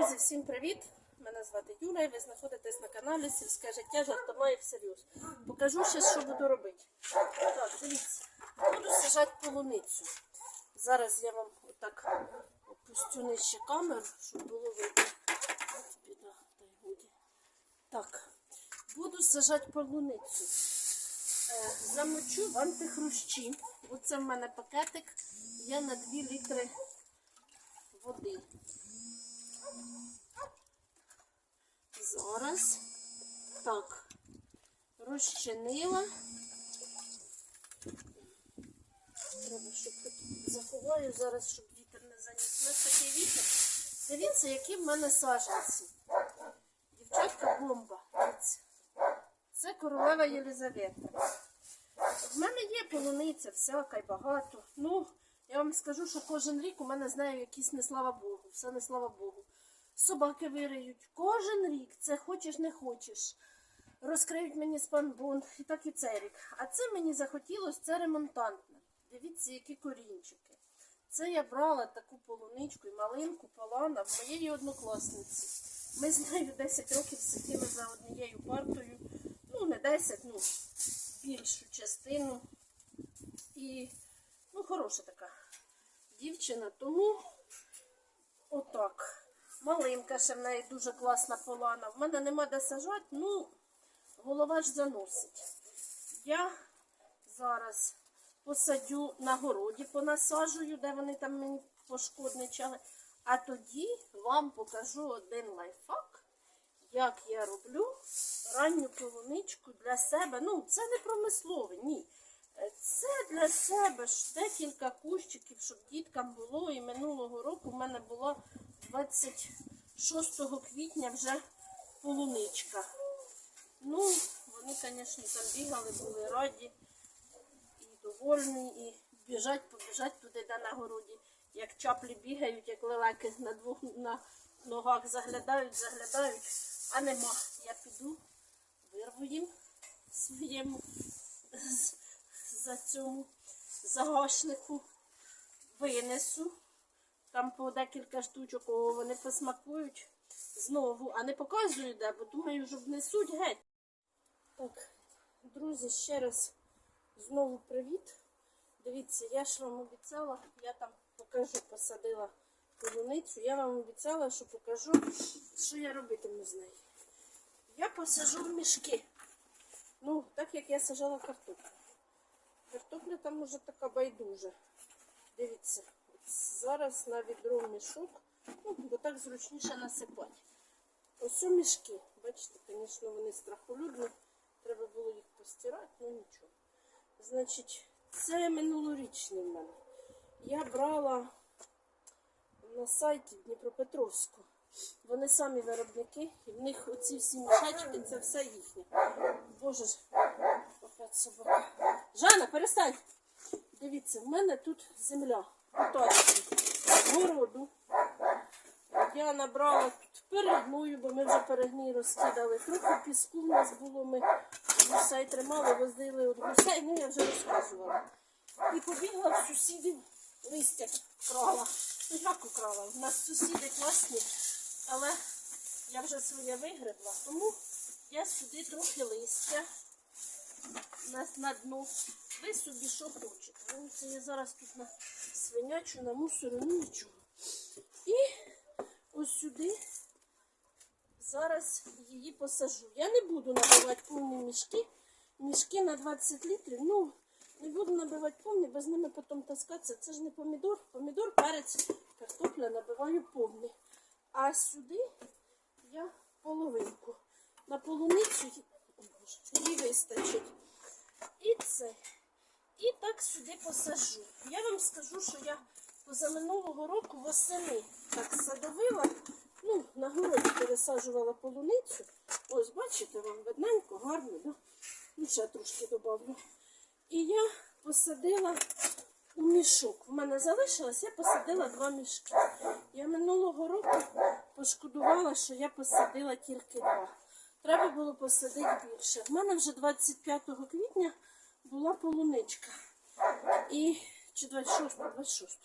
Друзі, всім привіт! Мене звати Юля і ви знаходитесь на каналі Сільське життя жартома і всерйоз. Покажу ще, що буду робити. Так, дивіться, буду сажати полуницю. Зараз я вам отак опустю нижче камеру, щоб було видно. Так, буду сажати полуницю. Е, замочу в антихрущі. Оце в мене пакетик. Я на 2 літри води. Зараз так, розчинила. Треба, щоб тут заховаю зараз, щоб вітер не заніс. У нас такий вітер. Дивіться, які в мене саджанці. Дівчатка бомба. Це королева Єлизавета. В мене є полуниця, всяка й багато. Ну, я вам скажу, що кожен рік у мене з нею якісь не слава Богу, все не слава Богу. Собаки вириють. Кожен рік, це хочеш не хочеш. Розкриють мені спанбун, і так і цей рік. А це мені захотілося, це ремонтантне. Дивіться, які корінчики. Це я брала таку полуничку і малинку полана в моєї однокласниці. Ми з нею 10 років сиділи за однією партою. Ну, не 10, ну, більшу частину. І, ну, хороша така дівчина, тому отак. Малинка ще в неї дуже класна полана. В мене нема де сажати, ну, голова ж заносить. Я зараз посадю на городі, понасаджую, де вони там мені пошкодничали. А тоді вам покажу один лайфхак, як я роблю ранню полуничку для себе. Ну, це не промислове, ні. Це для себе ж декілька кущиків, щоб діткам було. І минулого року в мене була 26 квітня вже полуничка. Ну, вони, звісно, там бігали, були раді і довольні, і біжать, побіжать туди, де на городі. Як чаплі бігають, як лелеки на двох на ногах заглядають, заглядають, а нема. Я піду, вирву їм своєму за цьому загашнику, винесу. Там по декілька штучок, вони посмакують знову, а не показую де, бо думаю, що внесуть геть. Так, друзі, ще раз знову привіт. Дивіться, я ж вам обіцяла, я там покажу, посадила полуницю. Я вам обіцяла, що покажу, що я робитиму з нею. Я посажу в мішки. Ну, так як я сажала картоплю. Картопля там уже така байдужа. Дивіться, зараз на відро мішок, ну, бо так зручніше насипати. Ось у мішки. Бачите, звісно, вони страхолюдні. Треба було їх постирати, ну нічого. Значить, це минулорічний в мене. Я брала на сайті Дніпропетровську. Вони самі виробники, і в них оці всі мішечки, це все їхнє. Боже ж, опять собака. Жанна, перестань! Дивіться, в мене тут земля. Отак. Городу. Я набрала тут перегною, бо ми вже перегній розкидали. Трохи піску в нас було, ми гусей тримали, возили от гусей, ну я вже розказувала. І побігла в сусідів листя крала. Ну як украла? У нас сусіди класні, але я вже своє вигребла, тому я сюди трохи листя на, на дно. Ви собі що хочете. Ну, це я зараз тут на свинячу, на мусору, ну нічого. І ось сюди зараз її посажу. Я не буду набивати повні мішки. Мішки на 20 літрів. Ну, не буду набивати повні, бо з ними потім таскатися. Це ж не помідор. Помідор, перець, картопля набиваю повні. А сюди я половинку. На полуницю її вистачить. Це. І так сюди посажу. Я вам скажу, що я позаминулого року восени так садовила, ну, на городі пересаджувала полуницю. Ось, бачите, вам видненько, гарно, да? Ну, ще трошки додавлю. І я посадила у мішок. В мене залишилось, я посадила два мішки. Я минулого року пошкодувала, що я посадила тільки два. Треба було посадити більше. В мене вже 25 квітня була полуничка. І чи 26, 26.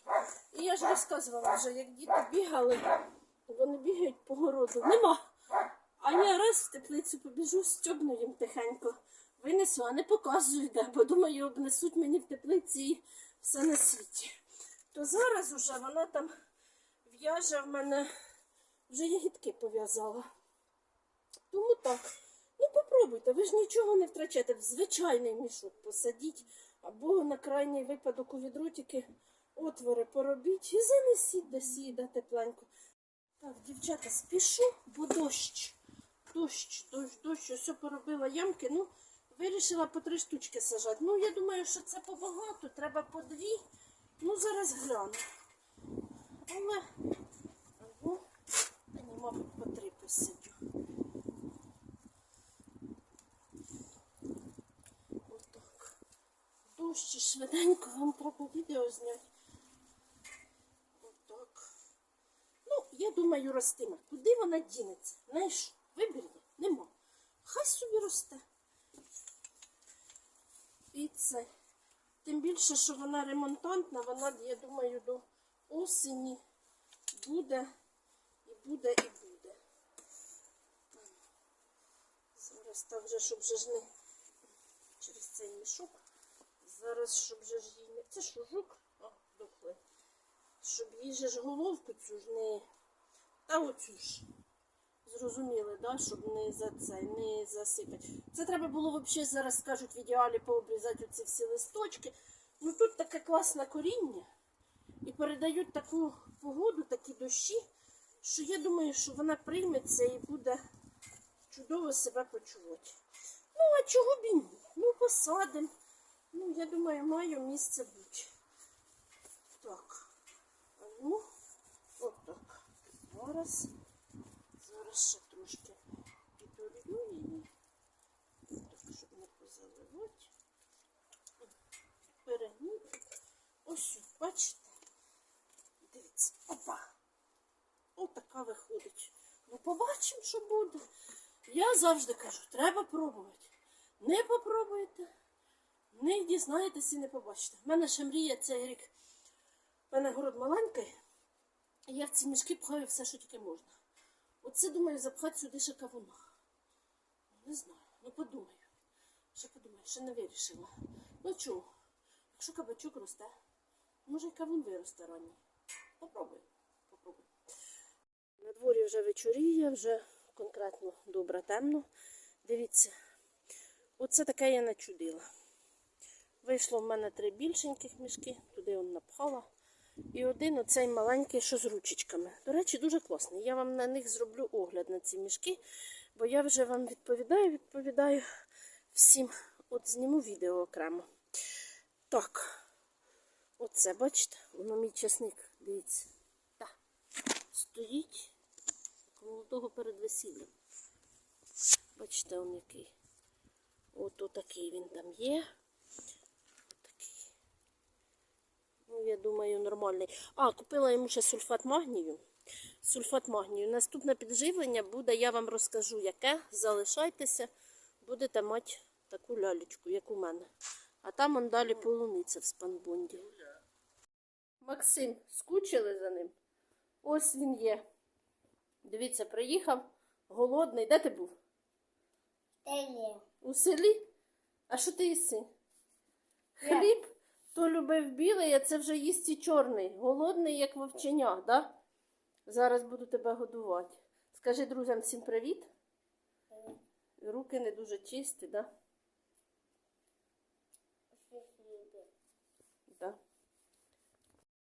І я ж розказувала вже, як діти бігали, вони бігають. по городу. Нема. А я раз в теплицю побіжу, стьобну їм тихенько. Винесу, а не показую де, бо думаю, обнесуть мені в теплиці і все на світі. То зараз уже вона там в'яже в мене, вже ягідки пов'язала. Тому так. Попробуйте, ви ж нічого не втрачаєте. В звичайний мішок посадіть, або на крайній випадок у відро тільки отвори поробіть і занесіть до сіда тепленько. Так, дівчата, спішу, бо дощ. Дощ, дощ, дощ. Ось поробила ямки. Ну, вирішила по три штучки сажати. Ну, я думаю, що це побагато, треба по дві. Ну, зараз гляну. Але, або, ну, мабуть, по три посадю. Отак. Дощ, швиденько вам треба відео зняти. Отак. Ну, я думаю, ростиме. Куди вона дінеться? Знаєш, вибірні нема. Хай собі росте. І це. Тим більше, що вона ремонтантна, вона, я думаю, до осені буде і буде, і буде. Зараз так вже, щоб же ж не через цей мішок. Зараз, щоб же ж їй не. Це що, жук? А, дохлий. Щоб їй же ж головку цю ж не. Та оцю ж. Зрозуміли, да? щоб не за це, не засипати. Це треба було взагалі зараз кажуть в ідеалі пообрізати оці всі листочки. Ну тут таке класне коріння. І передають таку погоду, такі дощі, що я думаю, що вона прийметься і буде чудово себе почувати. Ну, а чого б і ні? Ну, посадимо. Ну, я думаю, маю місце бути. Так. Ну, отак. Зараз. Зараз ще трошки підолью її. Так, щоб не позаливати. Перегнути. Ось, бачите? Дивіться. Опа. Отака виходить. Ну, побачимо, що буде. Я завжди кажу, треба пробувати. Не попробуєте, не дізнаєтесь і не побачите. В мене ще мрія цей рік. У мене город маленький, і я в ці мішки пхаю все, що тільки можна. Оце думаю запхати сюди ще кавуна. Не знаю, ну подумаю. Ще подумаю, ще не вирішила. Ну чого? Якщо кабачок росте, може й кавун виросте ранній. Попробуй. На дворі вже вечоріє, вже конкретно добре темно. Дивіться, оце таке я начудила. Вийшло в мене три більшеньких мішки, туди он напхала. І один оцей маленький, що з ручечками. До речі, дуже класний. Я вам на них зроблю огляд на ці мішки, бо я вже вам відповідаю, відповідаю всім. От зніму відео окремо. Так, оце, бачите, воно мій часник, дивіться. Так, стоїть молодого перед весіллям. Бачите, он який. От отакий він там є. Ну, я думаю, нормальний. А, купила йому ще сульфат магнію. Сульфат магнію. Наступне підживлення буде, я вам розкажу, яке. Залишайтеся, будете мати таку лялечку, як у мене. А там он далі полуниця в спанбонді. Максим, скучили за ним? Ось він є. Дивіться, приїхав, голодний. Де ти був? У селі? А що ти їси? Хліб? Любив білий, а це вже їсть і чорний. Голодний, як вовченя, да? Зараз буду тебе годувати. Скажи друзям всім привіт. Руки не дуже чисті, так? Да.